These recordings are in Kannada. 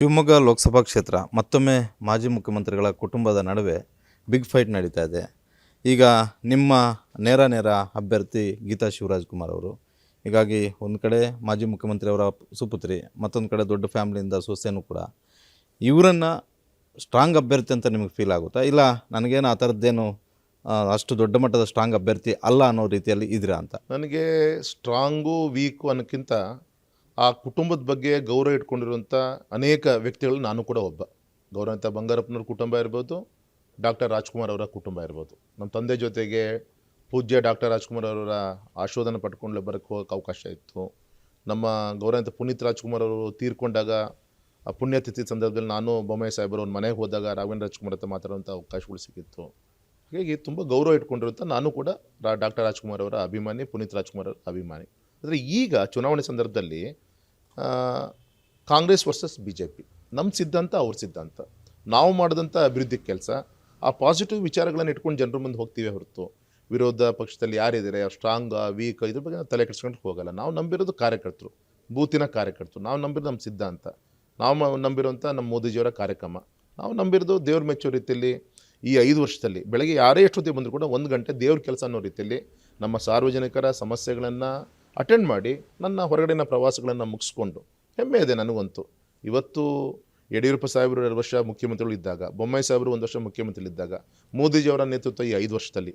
ಶಿವಮೊಗ್ಗ ಲೋಕಸಭಾ ಕ್ಷೇತ್ರ ಮತ್ತೊಮ್ಮೆ ಮಾಜಿ ಮುಖ್ಯಮಂತ್ರಿಗಳ ಕುಟುಂಬದ ನಡುವೆ ಬಿಗ್ ಫೈಟ್ ನಡೀತಾ ಇದೆ. ಈಗ ನಿಮ್ಮ ನೇರ ನೇರ ಅಭ್ಯರ್ಥಿ ಗೀತಾ ಶಿವರಾಜ್ ಕುಮಾರ್ ಅವರು, ಹೀಗಾಗಿ ಒಂದು ಕಡೆ ಮಾಜಿ ಮುಖ್ಯಮಂತ್ರಿಯವರ ಸುಪುತ್ರಿ, ಮತ್ತೊಂದು ಕಡೆ ದೊಡ್ಡ ಫ್ಯಾಮಿಲಿಯಿಂದ ಸೊಸೆಯೂ ಕೂಡ. ಇವರನ್ನು ಸ್ಟ್ರಾಂಗ್ ಅಭ್ಯರ್ಥಿ ಅಂತ ನಿಮಗೆ ಫೀಲ್ ಆಗುತ್ತಾ? ಇಲ್ಲ ನನಗೇನು ಆ ಥರದ್ದೇನು ಅಷ್ಟು ದೊಡ್ಡ ಮಟ್ಟದ ಸ್ಟ್ರಾಂಗ್ ಅಭ್ಯರ್ಥಿ ಅಲ್ಲ ಅನ್ನೋ ರೀತಿಯಲ್ಲಿ ಇದ್ದೀರಾ ಅಂತ? ನನಗೆ ಸ್ಟ್ರಾಂಗು ವೀಕು ಅನ್ನೋಕ್ಕಿಂತ ಆ ಕುಟುಂಬದ ಬಗ್ಗೆ ಗೌರವ ಇಟ್ಕೊಂಡಿರುವಂಥ ಅನೇಕ ವ್ಯಕ್ತಿಗಳು ನಾನು ಕೂಡ ಒಬ್ಬ. ಗೌರವಂತ ಬಂಗಾರಪ್ಪನವ್ರ ಕುಟುಂಬ ಇರ್ಬೋದು, ಡಾಕ್ಟರ್ ರಾಜ್ಕುಮಾರ್ ಅವರ ಕುಟುಂಬ ಇರ್ಬೋದು. ನಮ್ಮ ತಂದೆ ಜೊತೆಗೆ ಪೂಜ್ಯ ಡಾಕ್ಟರ್ ರಾಜ್ಕುಮಾರ್ ಅವರ ಆಶೋಧನೆ ಪಡ್ಕೊಂಡು ಬರೋಕ್ಕೆ ಹೋಗೋಕೆ ಅವಕಾಶ ಇತ್ತು. ನಮ್ಮ ಗೌರವಂತ ಪುನೀತ್ ರಾಜ್ಕುಮಾರ್ ಅವರು ತೀರ್ಕೊಂಡಾಗ, ಆ ಪುಣ್ಯತಿಥಿ ಸಂದರ್ಭದಲ್ಲಿ ನಾನು ಬೊಮ್ಮಾಯಿ ಸಾಹೇಬರು ಮನೆಗೆ ಹೋದಾಗ ರಾಘವೇಂದ್ರ ರಾಜ್ಕುಮಾರ್ ಹತ್ರ ಮಾತಾಡುವಂಥ ಅವಕಾಶಗಳು ಸಿಕ್ಕಿತ್ತು. ಹೀಗಾಗಿ ತುಂಬ ಗೌರವ ಇಟ್ಕೊಂಡಿರುವಂಥ ನಾನು ಕೂಡ ಡಾಕ್ಟರ್ ರಾಜ್ಕುಮಾರ್ ಅವರ ಅಭಿಮಾನಿ, ಪುನೀತ್ ರಾಜ್ಕುಮಾರ್ ಅವರ ಅಭಿಮಾನಿ. ಆದರೆ ಈಗ ಚುನಾವಣೆ ಸಂದರ್ಭದಲ್ಲಿ Congress versus B J P ನಮ್ಮ ಸಿದ್ಧಾಂತ, ಅವ್ರ ಸಿದ್ಧಾಂತ. ನಾವು ಮಾಡಿದಂಥ ಅಭಿವೃದ್ಧಿ ಕೆಲಸ, ಆ ಪಾಸಿಟಿವ್ ವಿಚಾರಗಳನ್ನು ಇಟ್ಕೊಂಡು ಜನರ ಮುಂದೆ ಹೋಗ್ತೀವಿ ಹೊರತು. ವಿರೋಧ ಪಕ್ಷದಲ್ಲಿ ಯಾರಿದ್ದಾರೆ ಯಾರು ಸ್ಟ್ರಾಂಗ್ ವೀಕ್ ಇದ್ರ ಬಗ್ಗೆ ನಾವು ತಲೆ ಕೆಡ್ಸ್ಕೊಂಡು ಹೋಗಲ್ಲ. ನಾವು ನಂಬಿರೋದು ಕಾರ್ಯಕರ್ತರು, ಬೂತಿನ ಕಾರ್ಯಕರ್ತರು. ನಾವು ನಂಬಿರೋದು ನಮ್ಮ ಸಿದ್ಧಾಂತ. ನಾವು ನಂಬಿರೋಂಥ ನಮ್ಮ ಮೋದಿಜಿಯವರ ಕಾರ್ಯಕ್ರಮ. ನಾವು ನಂಬಿರೋದು ದೇವ್ರ ಮೆಚ್ಚೋ ರೀತಿಯಲ್ಲಿ ಈ ಐದು ವರ್ಷದಲ್ಲಿ, ಬೆಳಗ್ಗೆ ಯಾರೇ ಎಷ್ಟೊತ್ತಿಗೆ ಬಂದರೂ ಕೂಡ ಒಂದು ಗಂಟೆ ದೇವ್ರ ಕೆಲಸ ಅನ್ನೋ ರೀತಿಯಲ್ಲಿ ನಮ್ಮ ಸಾರ್ವಜನಿಕರ ಸಮಸ್ಯೆಗಳನ್ನು ಅಟೆಂಡ್ ಮಾಡಿ ನನ್ನ ಹೊರಗಡೆನ ಪ್ರವಾಸಗಳನ್ನು ಮುಗಿಸ್ಕೊಂಡು ಹೆಮ್ಮೆ ಇದೆ ನನಗಂತೂ. ಇವತ್ತು ಯಡಿಯೂರಪ್ಪ ಸಾಹೇಬರು ಎರಡು ವರ್ಷ ಮುಖ್ಯಮಂತ್ರಿಗಳು ಇದ್ದಾಗ, ಬೊಮ್ಮಾಯಿ ಸಾಹೇಬರು ಒಂದು ವರ್ಷ ಮುಖ್ಯಮಂತ್ರಿಗಳು ಇದ್ದಾಗ, ಮೋದಿಜಿಯವರ ನೇತೃತ್ವ ಈ ಐದು ವರ್ಷದಲ್ಲಿ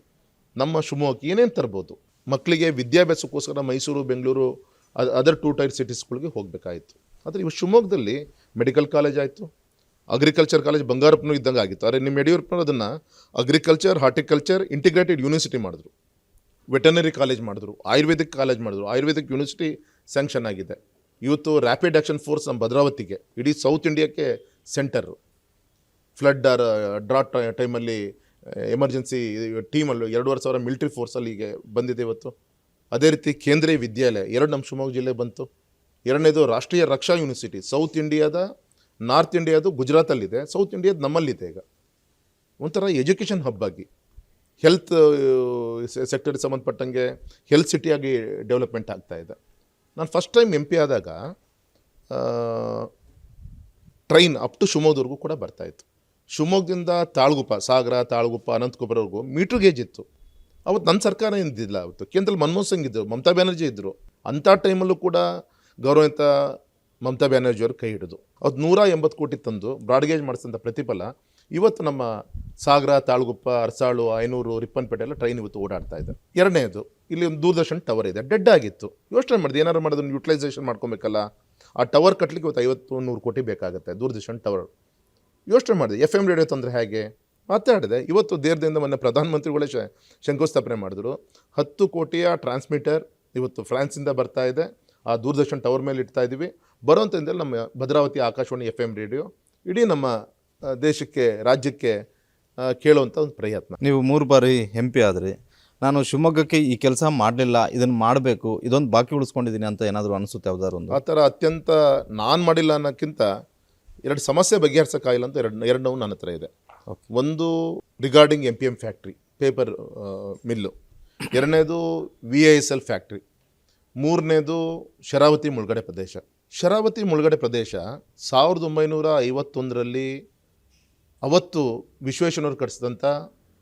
ನಮ್ಮ ಶಿವಮೊಗ್ಗಕ್ಕೆ ಏನೇನು ತರ್ಬೋದು? ಮಕ್ಕಳಿಗೆ ವಿದ್ಯಾಭ್ಯಾಸಕ್ಕೋಸ್ಕರ Mysuru, Bengaluru other two tier ಸಿಟೀಸ್ಗಳಿಗೆ ಹೋಗಬೇಕಾಯಿತು. ಆದರೆ ಇವು ಶಿವಮೊಗ್ಗದಲ್ಲಿ ಮೆಡಿಕಲ್ ಕಾಲೇಜ್ ಆಯಿತು ಅಗ್ರಿಕಲ್ಚರ್ ಕಾಲೇಜ್ ಬಂಗಾರಪ್ಪನೂ ಇದ್ದಂಗೆ ಆಗಿತ್ತು ಆದರೆ ನಿಮ್ಮ ಯಡಿಯೂರಪ್ಪನವರು ಅದನ್ನು ಅಗ್ರಿಕಲ್ಚರ್ ಹಾರ್ಟಿಕಲ್ಚರ್ ಇಂಟಿಗ್ರೇಟೆಡ್ ಯೂನಿವರ್ಸಿಟಿ ಮಾಡಿದ್ರು. ವೆಟರ್ನರಿ ಕಾಲೇಜ್ ಮಾಡಿದ್ರು, ಆಯುರ್ವೇದಿಕ್ ಕಾಲೇಜ್ ಮಾಡಿದ್ರು, ಆಯುರ್ವೇದಿಕ್ ಯೂನಿವರ್ಸಿಟಿ ಸ್ಯಾಂಕ್ಷನ್ ಆಗಿದೆ. ಇವತ್ತು ರ್ಯಾಪಿಡ್ ಆ್ಯಕ್ಷನ್ ಫೋರ್ಸ್ ನಮ್ಮ ಭದ್ರಾವತಿಗೆ, ಇಡೀ ಸೌತ್ ಇಂಡಿಯಾಕ್ಕೆ ಸೆಂಟರು ಫ್ಲಡ್ ಆರ್ ಡ್ರಾಟ್ ಟೈಮಲ್ಲಿ ಎಮರ್ಜೆನ್ಸಿ ಟೀಮಲ್ಲಿ ಎರಡೂವರೆ ಸಾವಿರ ಮಿಲಿಟ್ರಿ ಫೋರ್ಸಲ್ಲಿ ಈಗ ಬಂದಿದೆ ಇವತ್ತು. ಅದೇ ರೀತಿ ಕೇಂದ್ರೀಯ ವಿದ್ಯಾಲಯ, ಎರಡು ನಮ್ಮ ಶಿವಮೊಗ್ಗ ಜಿಲ್ಲೆ ಬಂತು. ಎರಡನೇದು ರಾಷ್ಟ್ರೀಯ ರಕ್ಷಾ ಯೂನಿವರ್ಸಿಟಿ ಸೌತ್ ಇಂಡಿಯಾದ ನಾರ್ತ್ ಇಂಡಿಯಾದು ಗುಜರಾತಲ್ಲಿದೆ ಸೌತ್ ಇಂಡಿಯಾದ ನಮ್ಮಲ್ಲಿದೆ ಈಗ. ಒಂಥರ ಎಜುಕೇಷನ್ ಹಬ್ ಆಗಿ. ಹೆಲ್ತ್ ಸೆಕ್ಟರ್ಗೆ ಸಂಬಂಧಪಟ್ಟಂಗೆ ಹೆಲ್ತ್ ಸಿಟಿಯಾಗಿ ಡೆವಲಪ್ಮೆಂಟ್ ಆಗ್ತಾ ಇದೆ. ನಾನು ಫಸ್ಟ್ ಟೈಮ್ ಎಂ ಪಿ ಆದಾಗ ಟ್ರೈನ್ ಅಪ್ ಟು ಶಿವಮೊಗ್ಗದವರೆಗೂ ಕೂಡ ಬರ್ತಾಯಿತ್ತು ಶಿವಮೊಗ್ಗದಿಂದ ತಾಳ್ಗುಪ್ಪ, ಸಾಗರ, ತಾಳ್ಗುಪ್ಪ, ಅನಂತಕುಪರವರೆಗೂ ಮೀಟ್ರ್ ಗೇಜ್ ಇತ್ತು. ಅವತ್ತು ನನ್ನ ಸರ್ಕಾರ ಏನಿದ್ದಿಲ್ಲ ಅವತ್ತು. ಕೇಂದ್ರದಲ್ಲಿ ಮನಮೋಹನ್ ಸಿಂಗ್ ಇದ್ದರು ಮಮತಾ ಬ್ಯಾನರ್ಜಿ ಇದ್ದರು ಅಂಥ ಟೈಮಲ್ಲೂ ಕೂಡ ಗೌರವಿತ ಮಮತಾ ಬ್ಯಾನರ್ಜಿಯವರು ಕೈ ಹಿಡಿದು. ಅವತ್ತು ನೂರ ಎಂಬತ್ತು ಕೋಟಿ ತಂದು ಬ್ರಾಡ್ಗೇಜ್ ಮಾಡಿಸಿದಂಥ ಪ್ರತಿಫಲ ಇವತ್ತು ನಮ್ಮ ಸಾಗರ, ತಾಳಗುಪ್ಪ, ಅರಸಾಳು ಐನೂರು ರಿಪ್ಪನ್ಪೇಟೆ ಎಲ್ಲ ಟ್ರೈನ್ ಇವತ್ತು ಓಡಾಡ್ತಾ ಇದೆ. ಎರಡನೇದು, ಇಲ್ಲಿ ಒಂದು ದೂರದರ್ಶನ್ ಟವರ್ ಇದೆ. ಡೆಡ್ ಆಗಿತ್ತು. ಯೋಚನೆ ಮಾಡಿದೆ ಏನಾರು ಮಾಡೋದನ್ನು ಯುಟಿಲೈಸೇಷನ್ ಮಾಡ್ಕೊಬೇಕಲ್ಲ? ಆ ಟವರ್ ಕಟ್ಟಲಿಕ್ಕೆ ಇವತ್ತು ಐವತ್ತು ನೂರು ಕೋಟಿ ಬೇಕಾಗುತ್ತೆ, ದೂರದರ್ಶನ್ ಟವರ್ ಯೋಚನೆ ಮಾಡಿದೆ ಎಫ್ ಎಂ ರೇಡಿಯೋ ತೊಂದರೆ ಹೇಗೆ? ಮಾತಾಡಿದೆ, ಇವತ್ತು ದೇರದಿಂದ ಮೊನ್ನೆ ಪ್ರಧಾನಮಂತ್ರಿಗಳೇ ಶ ಶಂಕುಸ್ಥಾಪನೆ ಮಾಡಿದ್ರು. ಹತ್ತು ಕೋಟಿಯ ಟ್ರಾನ್ಸ್ಮಿಟರ್ ಇವತ್ತು ಫ್ರಾನ್ಸಿಂದ ಬರ್ತಾ ಇದೆ. ಆ ದೂರದರ್ಶನ್ ಟವರ್ ಮೇಲೆ ಇಡ್ತಾ ಇದ್ದೀವಿ ಬರೋಂಥದ್ದೆಲ್ಲ ನಮ್ಮ Bhadravati Akashvani F M radio ಇಡೀ ನಮ್ಮ ದೇಶಕ್ಕೆ ರಾಜ್ಯಕ್ಕೆ ಕೇಳುವಂಥ ಒಂದು ಪ್ರಯತ್ನ. ನೀವು ಮೂರು ಬಾರಿ ಎಂ ಪಿ ಆದ್ರಿ. ನಾನು ಶಿವಮೊಗ್ಗಕ್ಕೆ ಈ ಕೆಲಸ ಮಾಡಲಿಲ್ಲ ಇದನ್ನು ಮಾಡಬೇಕು ಇದೊಂದು ಬಾಕಿ ಉಳಿಸ್ಕೊಂಡಿದ್ದೀನಿ ಅಂತ ಏನಾದರೂ ಅನಿಸುತ್ತೆ ಯಾವ್ದಾದ್ರು ಒಂದು? ಆ ಥರ ಅತ್ಯಂತ ನಾನು ಮಾಡಿಲ್ಲ ಅನ್ನೋಕ್ಕಿಂತ ಎರಡು ಸಮಸ್ಯೆ ಬಗೆಹರಿಸೋಕ್ಕಾಗಿಲ್ಲ ಅಂತ ಎರಡು ಎರಡು ನೋವು ನನ್ನ ಹತ್ರ ಇದೆ. ಒಂದು regarding M P M factory paper mill ಎರಡನೇದು V I S L factory ಮೂರನೇದು ಶರಾವತಿ ಮುಳುಗಡೆ ಪ್ರದೇಶ. ಶರಾವತಿ ಮುಳುಗಡೆ ಪ್ರದೇಶ ಸಾವಿರದ ಒಂಬೈನೂರ ಐವತ್ತೊಂದರಲ್ಲಿ ಅವತ್ತು ವಿಶ್ವೇಶ್ವರವ್ರು ಕಟ್ಟಿಸಿದಂಥ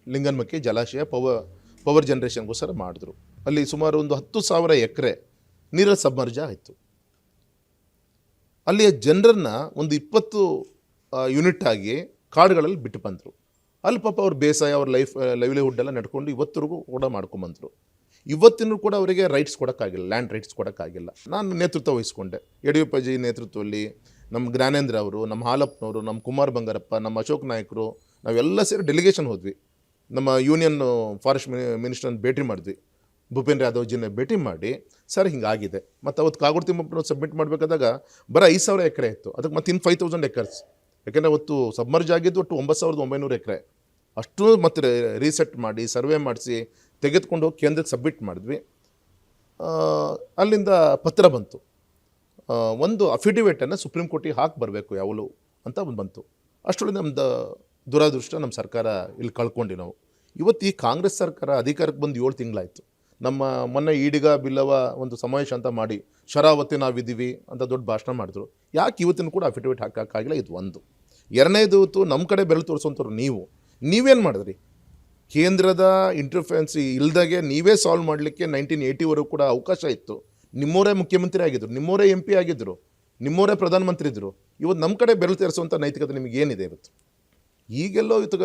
ಲಿಂಗನ್ಮಕ್ಕಿ ಜಲಾಶಯ ಪವರ್ ಪವರ್ ಜನ್ರೇಷನ್ಗೋಸ್ಕರ ಮಾಡಿದ್ರು. ಅಲ್ಲಿ ಸುಮಾರು ಒಂದು ಹತ್ತು ಸಾವಿರ ಎಕರೆ ನೀರ ಸಬ್ಮರ್ಜ ಆಯಿತು. ಅಲ್ಲಿಯ ಜನರನ್ನ ಒಂದು ಇಪ್ಪತ್ತು ಯೂನಿಟ್ ಆಗಿ ಕಾಡುಗಳಲ್ಲಿ ಬಿಟ್ಟು ಬಂದರು. ಅಲ್ಲಿ ಪಾಪ ಅವ್ರ ಬೇಸಾಯ, ಅವ್ರ ಲೈಫ್ ಲೈವ್ಲಿಹುಡ್ ಎಲ್ಲ ನಡ್ಕೊಂಡು ಇವತ್ತರೆಗೂ ಕೂಡ ಮಾಡ್ಕೊಂಬಂದರು ಇವತ್ತಿನೂ ಕೂಡ ಅವರಿಗೆ ರೈಟ್ಸ್ ಕೊಡೋಕ್ಕಾಗಿಲ್ಲ ಲ್ಯಾಂಡ್ ರೈಟ್ಸ್ ಕೊಡೋಕ್ಕಾಗಿಲ್ಲ. ನಾನು ನೇತೃತ್ವ ವಹಿಸ್ಕೊಂಡೆ. ಯಡಿಯೂರಪ್ಪಾಜಿ ನೇತೃತ್ವದಲ್ಲಿ ನಮ್ಮ ಜ್ಞಾನೇಂದ್ರ ಅವರು ನಮ್ಮ ಹಾಲಪ್ಪನವರು ನಮ್ಮ ಕುಮಾರ್ ಬಂಗಾರಪ್ಪ ನಮ್ಮ ಅಶೋಕ್ ನಾಯಕರು, ನಾವೆಲ್ಲ ಸೇರಿ ಡೆಲಿಗೇಷನ್ ಹೋದ್ವಿ. ನಮ್ಮ ಯೂನಿಯನ್ ಫಾರೆಸ್ಟ್ ಮಿನಿಸ್ಟರ್ನ ಭೇಟಿ ಮಾಡಿದ್ವಿ. ಭೂಪೇಂದ್ರ ಯಾದವ್ಜಿನ ಭೇಟಿ ಮಾಡಿ, ಸರ್ ಹಿಂಗಾಗಿದೆ ಮತ್ತು ಅವತ್ತು ಕಾಗೋಡು ತಿಮ್ಮಪ್ಪನ ಸಬ್ಮಿಟ್ ಮಾಡಬೇಕಾದಾಗ ಬರೀ ಐದು ಸಾವಿರ ಎಕರೆ ಇತ್ತು. ಅದಕ್ಕೆ ಮತ್ತೆ ಇನ್ನು ಫೈವ್ ತೌಸಂಡ್ ಎಕರ್ಸ್. ಯಾಕೆಂದರೆ ಅವತ್ತು ಸಬ್ಮರ್ಜ್ ಆಗಿದ್ದು ಒಟ್ಟು ಒಂಬತ್ತು ಸಾವಿರದ ಒಂಬೈನೂರು ಎಕರೆ. ಅಷ್ಟು ಮತ್ತೆ ರೀಸೆಟ್ ಮಾಡಿ ಸರ್ವೆ ಮಾಡಿಸಿ, ತೆಗೆದುಕೊಂಡು ಹೋಗಿ ಕೇಂದ್ರಕ್ಕೆ ಸಬ್ಮಿಟ್ ಮಾಡಿದ್ವಿ. ಅಲ್ಲಿಂದ ಪತ್ರ ಬಂತು. ಒಂದು ಅಫಿಡವಿಟನ್ನು ಸುಪ್ರೀಂ ಕೋರ್ಟಿಗೆ ಹಾಕಿ ಬರಬೇಕು ಯಾವಲು ಅಂತ ಒಂದು ಬಂತು. ಅಷ್ಟರಲ್ಲಿ ನಮ್ದು ದುರಾದೃಷ್ಟ ನಮ್ಮ ಸರ್ಕಾರ ಇಲ್ಲಿ ಕಳ್ಕೊಂಡು ನಾವು. ಇವತ್ತು ಈ ಕಾಂಗ್ರೆಸ್ ಸರ್ಕಾರ ಅಧಿಕಾರಕ್ಕೆ ಬಂದು ಏಳು ತಿಂಗಳಾಯಿತು. ನಮ್ಮ ಮೊನ್ನೆ ಈಡಿಗ ಬಿಲ್ಲವ ಒಂದು ಸಮಾವೇಶ ಅಂತ ಮಾಡಿ ಶರಾವತಿ ನಾವಿದ್ದೀವಿ ಅಂತ ದೊಡ್ಡ ಭಾಷಣ ಮಾಡಿದ್ರು. ಯಾಕೆ ಇವತ್ತಿನ ಕೂಡ ಅಫಿಡವಿಟ್ ಹಾಕೋಕ್ಕಾಗಿಲ್ಲ ಇದು ಒಂದು. ಎರಡನೇದು ಹೊತ್ತು ನಮ್ಮ ಕಡೆ ಬೆರಳು ತೋರಿಸುವಂಥವ್ರು ನೀವು. ನೀವೇನು ಮಾಡಿದ್ರಿ? ಕೇಂದ್ರದ ಇಂಟರ್ಫೆನ್ಸಿ ಇಲ್ದಾಗೆ ನೀವೇ ಸಾಲ್ವ್ ಮಾಡಲಿಕ್ಕೆ ನೈನ್ಟೀನ್ ಏಯ್ಟಿವರೆಗೂ ಕೂಡ ಅವಕಾಶ ಇತ್ತು. ನಿಮ್ಮವರೇ ಮುಖ್ಯಮಂತ್ರಿ ಆಗಿದ್ದರು ನಿಮ್ಮೋರೇ ಎಂ ಪಿ ಆಗಿದ್ದರು ನಿಮ್ಮೋರೇ ಪ್ರಧಾನಮಂತ್ರಿ ಇದ್ದರು ಇವತ್ತು ನಮ್ಮ ಕಡೆ ಬೆರಳು ತೇರಿಸುವಂಥ ನೈತಿಕತೆ ನಿಮಗೆ ಏನಿದೆ ಇವತ್ತು? ಈಗೆಲ್ಲೋ ಇವತ್ತು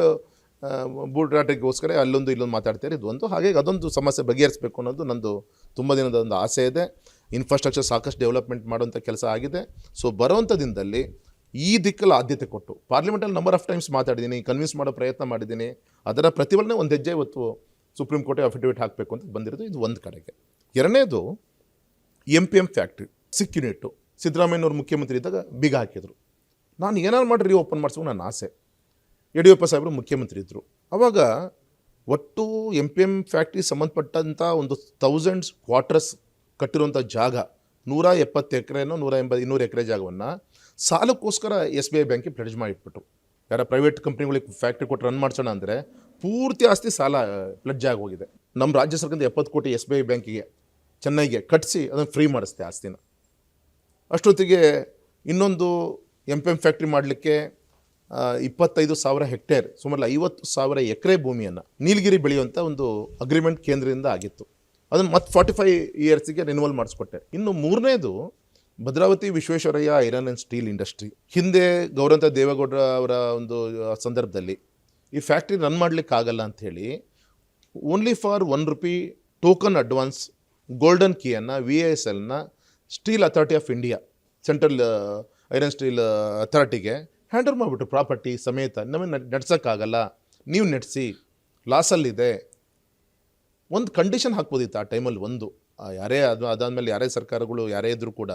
ಬೂಟಾಟಕ್ಕೋಸ್ಕರ ಅಲ್ಲೊಂದು ಇಲ್ಲೊಂದು ಮಾತಾಡ್ತಾರೆ ಇದು ಒಂದು ಹಾಗಾಗಿ ಅದೊಂದು ಸಮಸ್ಯೆ ಬಗೆಹರಿಸಬೇಕು ಅನ್ನೋದು ನಂದು ತುಂಬ ದಿನದ ಒಂದು ಆಸೆ ಇದೆ. ಇನ್ಫ್ರಾಸ್ಟ್ರಕ್ಚರ್ ಸಾಕಷ್ಟು ಡೆವಲಪ್ಮೆಂಟ್ ಮಾಡುವಂಥ ಕೆಲಸ ಆಗಿದೆ. ಸೊ ಬರುವಂಥ ದಿನದಲ್ಲಿ ಈ ದಿಕ್ಕಲ್ಲಿ ಆದ್ಯತೆ ಕೊಟ್ಟು ಪಾರ್ಲಿಮೆಂಟಲ್ಲಿ ನಂಬರ್ ಆಫ್ ಟೈಮ್ಸ್ ಮಾತಾಡಿದ್ದೀನಿ ಕನ್ವಿನ್ಸ್ ಮಾಡೋ ಪ್ರಯತ್ನ ಮಾಡಿದ್ದೀನಿ, ಅದರ ಪ್ರತಿಫಲನೆ ಒಂದು ಹೆಜ್ಜೆ ಇವತ್ತು ಸುಪ್ರೀಂ ಕೋರ್ಟಿಗೆ ಅಫಿಡವಿಟ್ ಹಾಕಬೇಕು ಅಂತ ಬಂದಿರೋದು ಇದು ಒಂದು ಕಡೆಗೆ. ಎರಡನೇದು M P M factory sick unit ಸಿದ್ದರಾಮಯ್ಯನವ್ರು ಮುಖ್ಯಮಂತ್ರಿ ಇದ್ದಾಗ ಬೀಗ ಹಾಕಿದರು. ನಾನು ಏನಾರು ಮಾಡಿ ರೀ ಓಪನ್ ಮಾಡಿಸ್ಬೇಕು ನನ್ನ ಆಸೆ. ಯಡಿಯೂರಪ್ಪ ಸಾಹೇಬರು ಮುಖ್ಯಮಂತ್ರಿ ಇದ್ದರು ಅವಾಗ ಒಟ್ಟು ಎಂ ಪಿ ಎಂ ಫ್ಯಾಕ್ಟ್ರಿ ಸಂಬಂಧಪಟ್ಟಂಥ ಒಂದು ತೌಸಂಡ್ಸ್ ಕ್ವಾರ್ಟರ್ಸ್ ಕಟ್ಟಿರುವಂಥ ಜಾಗ, ನೂರ ಎಪ್ಪತ್ತು ಎಕರೆನೋ ನೂರ ಎಂಬತ್ತು ಇನ್ನೂರು ಎಕರೆ ಜಾಗವನ್ನು ಸಾಲಕ್ಕೋಸ್ಕರ ಎಸ್ ಬಿ ಐ ಬ್ಯಾಂಕಿಗೆ ಪ್ಲೆಡ್ಜ್ ಮಾಡಿಟ್ಬಿಟ್ಟು ಯಾರ ಪ್ರೈವೇಟ್ ಕಂಪ್ನಿಗಳಿಗೆ ಫ್ಯಾಕ್ಟ್ರಿ ಕೊಟ್ಟು ರನ್ ಮಾಡ್ಸೋಣ ಅಂದರೆ ಪೂರ್ತಿ ಆಸ್ತಿ ಸಾಲ ಪ್ಲೆಡ್ಜ್ ಆಗೋಗಿದೆ ನಮ್ಮ ರಾಜ್ಯ ಸರ್ಕಾರದ ಎಪ್ಪತ್ತು ಕೋಟಿ ಎಸ್ ಬಿ ಐ ಬ್ಯಾಂಕಿಗೆ. ಚೆನ್ನೈಗೆ ಕಟ್ಟಿಸಿ ಅದನ್ನು ಫ್ರೀ ಮಾಡಿಸ್ತೆ ಆಸ್ತಿನ. ಅಷ್ಟೊತ್ತಿಗೆ ಇನ್ನೊಂದು ಎಂ ಪಿ ಎಂ ಫ್ಯಾಕ್ಟ್ರಿ ಮಾಡಲಿಕ್ಕೆ ಇಪ್ಪತ್ತೈದು ಸಾವಿರ ಹೆಕ್ಟೇರ್ ಸುಮಾರು ಐವತ್ತು ಸಾವಿರ ಎಕರೆ ಭೂಮಿಯನ್ನು ನೀಲಗಿರಿ ಬೆಳೆಯುವಂಥ ಒಂದು ಅಗ್ರಿಮೆಂಟ್ ಕೇಂದ್ರದಿಂದ ಆಗಿತ್ತು. ಅದನ್ನು ಮತ್ತೆ ಫಾರ್ಟಿ ಫೈವ್ ಇಯರ್ಸಿಗೆ ರಿನ್ಯೂವಲ್ ಮಾಡಿಸ್ಕೊಟ್ಟೆ. ಇನ್ನು ಮೂರನೇದು Bhadravati Visvesvaraya iron and steel industry. ಹಿಂದೆ ಗೌರಂತ ದೇವೇಗೌಡರ ಅವರ ಒಂದು ಸಂದರ್ಭದಲ್ಲಿ ಈ ಫ್ಯಾಕ್ಟ್ರಿ ರನ್ ಮಾಡಲಿಕ್ಕಾಗಲ್ಲ ಅಂಥೇಳಿ only for one rupee token advance golden ಕೀಯನ್ನು V A S ಎಲ್ನ steel authority of India central iron steel ಅಥಾರಿಟಿಗೆ hand over ಮಾಡಿಬಿಟ್ರು ಪ್ರಾಪರ್ಟಿ ಸಮೇತ. ನಮಗೆ ನಡ್ಸೋಕ್ಕಾಗಲ್ಲ. ನೀವು ನಡೆಸಿ. ಲಾಸಲ್ಲಿದೆ ಒಂದು ಕಂಡೀಷನ್ ಹಾಕ್ಬೋದಿತ್ತು ಆ ಟೈಮಲ್ಲಿ ಒಂದು. ಯಾರೇ ಅದು, ಅದಾದಮೇಲೆ ಯಾರೇ ಸರ್ಕಾರಗಳು, ಯಾರೇ ಇದ್ದರೂ ಕೂಡ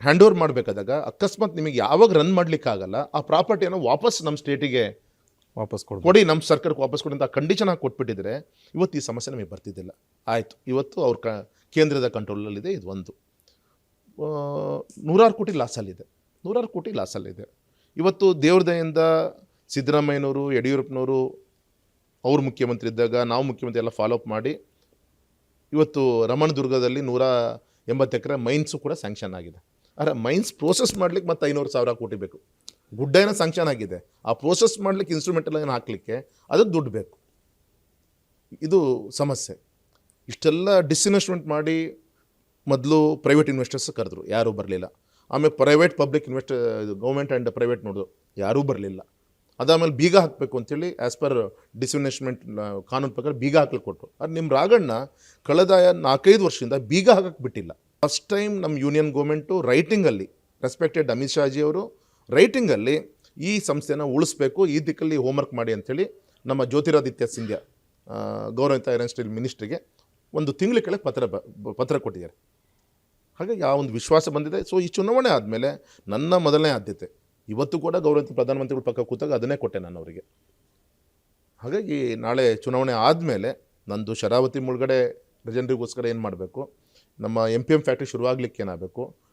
ಹ್ಯಾಂಡ್ ಓವರ್ ಮಾಡಬೇಕಾದಾಗ ಅಕಸ್ಮಾತ್ ನಿಮಗೆ ಯಾವಾಗ ರನ್ ಮಾಡಲಿಕ್ಕಾಗಲ್ಲ, ಆ ಪ್ರಾಪರ್ಟಿಯನ್ನು ವಾಪಸ್ ನಮ್ಮ ಸ್ಟೇಟಿಗೆ ವಾಪಸ್ ಕೊಡಿ ಕೊಡಿ ನಮ್ಮ ಸರ್ಕಾರಕ್ಕೆ ವಾಪಸ್ ಕೊಡಿ ಅಂತ ಕಂಡೀಷನ್ ಹಾಕಿ ಕೊಟ್ಬಿಟ್ಟಿದ್ರೆ ಇವತ್ತು ಈ ಸಮಸ್ಯೆ ನಮಗೆ ಬರ್ತಿದ್ದಿಲ್ಲ. ಆಯಿತು, ಇವತ್ತು ಅವ್ರ ಕ, ಕೇಂದ್ರದ ಕಂಟ್ರೋಲಲ್ಲಿದೆ ಇದು ಒಂದು. ನೂರಾರು ಕೋಟಿ ಲಾಸಲ್ಲಿದೆ ನೂರಾರು ಕೋಟಿ ಲಾಸಲ್ಲಿದೆ ಇವತ್ತು ದೇವ್ರ ದಯೆಯಿಂದ ಸಿದ್ದರಾಮಯ್ಯನವರು, ಯಡಿಯೂರಪ್ಪನವರು, ಅವರು ಮುಖ್ಯಮಂತ್ರಿ ಇದ್ದಾಗ, ನಾವು ಮುಖ್ಯಮಂತ್ರಿ ಎಲ್ಲ ಫಾಲೋ ಅಪ್ ಮಾಡಿ, ಇವತ್ತು ರಮಣದುರ್ಗದಲ್ಲಿ ನೂರ ಎಂಬತ್ತು ಎಕರೆ ಮೈನ್ಸು ಕೂಡ ಸ್ಯಾಂಕ್ಷನ್ ಆಗಿದೆ. ಆದರೆ ಮೈನ್ಸ್ ಪ್ರೋಸೆಸ್ ಮಾಡ್ಲಿಕ್ಕೆ ಮತ್ತೆ ಐನೂರು ಸಾವಿರ ಕೋಟಿ ಬೇಕು. ಗುಡ್ಡ ಏನೋ ಸಂಕ್ಷನ್ ಆಗಿದೆ. ಆ ಪ್ರೋಸೆಸ್ ಮಾಡ್ಲಿಕ್ಕೆ ಇನ್ಸ್ಟ್ರೂಮೆಂಟಲ್ ಏನು ಹಾಕಲಿಕ್ಕೆ ಅದು ದುಡ್ಡು ಬೇಕು. ಇದು ಸಮಸ್ಯೆ. ಇಷ್ಟೆಲ್ಲ ಡಿಸ್ಇನ್ವೆಸ್ಟ್ಮೆಂಟ್ ಮಾಡಿ ಮೊದಲು ಪ್ರೈವೇಟ್ ಇನ್ವೆಸ್ಟರ್ಸ್ ಕರೆದ್ರು, ಯಾರೂ ಬರಲಿಲ್ಲ. ಆಮೇಲೆ private public invest government and private ನೋಡಿದ್ರು ಯಾರೂ ಬರಲಿಲ್ಲ. ಅದಾದಮೇಲೆ ಬೀಗ ಹಾಕಬೇಕು ಅಂತೇಳಿ ಆ್ಯಸ್ ಪರ್ ಡಿಸ್ಇನ್ವೆಸ್ಟ್ಮೆಂಟ್ ಕಾನೂನು ಪ್ರಕಾರ ಬೀಗ ಹಾಕಲಿಕ್ಕೆ ಕೊಟ್ಟರು ಆದರೆ ನಿಮ್ಮ ರಾಗಣ್ಣ ಕಳೆದ ನಾಲ್ಕೈದು ವರ್ಷದಿಂದ ಬೀಗ ಹಾಕಕ್ಕೆ ಬಿಟ್ಟಿಲ್ಲ. ಫಸ್ಟ್ ಟೈಮ್ ನಮ್ಮ ಯೂನಿಯನ್ ಗೌರ್ಮೆಂಟು ರೈಟಿಂಗಲ್ಲಿ ರೆಸ್ಪೆಕ್ಟೆಡ್ ಅಮಿತ್ ಶಾಜಿ ಅವರು ರೈಟಿಂಗಲ್ಲಿ ಈ ಸಂಸ್ಥೆನ ಉಳಿಸ್ಬೇಕು, ಈ ದಿಕ್ಕಲ್ಲಿ ಹೋಮ್ವರ್ಕ್ ಮಾಡಿ ಅಂಥೇಳಿ ನಮ್ಮ ಜ್ಯೋತಿರಾದಿತ್ಯ ಸಿಂಧ್ಯಾ ಗೌರವಿತ ಐರನ್ ಸ್ಟೀಲ್ ಮಿನಿಸ್ಟ್ರಿಗೆ ಒಂದು ತಿಂಗಳ ಕೆಳಗೆ ಪತ್ರ ಪತ್ರ ಕೊಟ್ಟಿದ್ದಾರೆ. ಹಾಗಾಗಿ ಆ ಒಂದು ವಿಶ್ವಾಸ ಬಂದಿದೆ. ಸೊ ಈ ಚುನಾವಣೆ ಆದಮೇಲೆ ನನ್ನ ಮೊದಲನೇ ಆದ್ಯತೆ, ಇವತ್ತು ಕೂಡ ಗೌರವಿತ ಪ್ರಧಾನಮಂತ್ರಿಗಳ ಪಕ್ಕ ಕೂತಾಗ ಅದನ್ನೇ ಕೊಟ್ಟೆ ನಾನು ಅವರಿಗೆ. ಹಾಗಾಗಿ ನಾಳೆ ಚುನಾವಣೆ ಆದಮೇಲೆ ನಂದು ಶರಾವತಿ ಮುಳುಗಡೆ ಜನರಿಗೋಸ್ಕರ ಏನು ಮಾಡಬೇಕು, ನಮ್ಮ ಎಂ ಪಿ ಎಂ ಫ್ಯಾಕ್ಟ್ರಿ ಶುರುವಾಗಲಿಕ್ಕೆ ಏನಾಗಬೇಕು